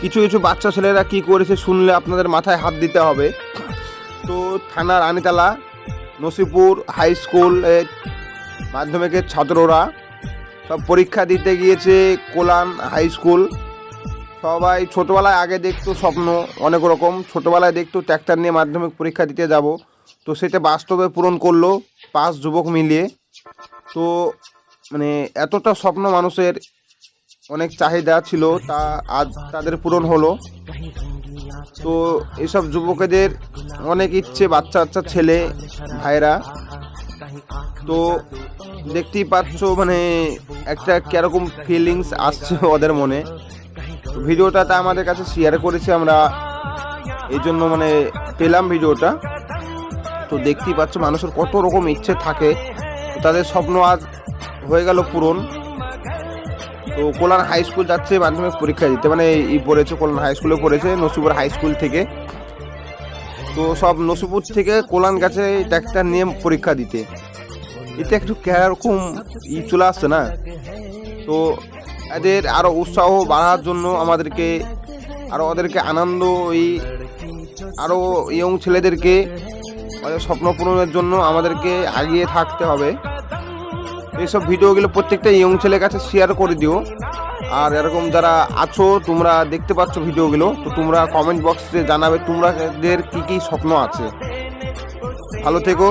কিছু কিছু বাচ্চা ছেলেরা কি করেছে শুনলে আপনাদের মাথায় হাত দিতে হবে। তো থানার আনিতালা, নসিপুর হাই স্কুল মাধ্যমিকের ছাত্ররা সব পরীক্ষা দিতে গিয়েছে কোলান হাই স্কুল। সবাই ছোটোবেলায় আগে দেখতো স্বপ্ন অনেক রকম, ছোটোবেলায় দেখতো ট্র্যাক্টর নিয়ে মাধ্যমিক পরীক্ষা দিতে যাব। তো সেটা বাস্তবে পূরণ করল পাঁচ যুবক মিলিয়ে। তো মানে এতটা স্বপ্ন মানুষের অনেক চাহিদা ছিল, তা আজ তাদের পূরণ হলো। তো এসব যুবকেদের অনেক ইচ্ছে, বাচ্চা বাচ্চা ছেলে ভাইরা তো দেখতেই পাচ্ছ মানে একটা কীরকম ফিলিংস আসছে ওদের মনে। ভিডিওটা তা আমাদের কাছে শেয়ার করেছি আমরা। এই জন্য মানে পেলাম ভিডিওটা। তো দেখতেই পাচ্ছ, মানুষের কত রকম ইচ্ছে থাকে। তাদের স্বপ্ন আজ হয়ে গেল পূরণ। তো কোলান হাই স্কুল যাচ্ছে, মাধ্যমিক পরীক্ষা দিতে। মানে ই পড়েছে, কোলান হাই স্কুলে পড়েছে, নসিপুর হাই স্কুল থেকে। তো সব নসিপুর থেকে কোলান গেছে ট্র্যাক্টর নিয়ে পরীক্ষা দিতে। এতে একটু কীরকম ই চলে আসছে না? তো এদের আরও উৎসাহ বাড়ার জন্য আমাদেরকে আরও ওদেরকে আনন্দ এই আরও ইয়ং ছেলেদেরকে, ওদের স্বপ্ন পূরণের জন্য আমাদেরকে আগিয়ে থাকতে হবে। এইসব ভিডিওগুলো প্রত্যেকটা ইয়ং ছেলের কাছে শেয়ার করে দিও। আর এরকম যারা আছো, তোমরা দেখতে পাচ্ছ ভিডিওগুলো, তো তোমরা কমেন্ট বক্সে জানাবে তোমরা এদের কী কী স্বপ্ন আছে। ভালো থেকো।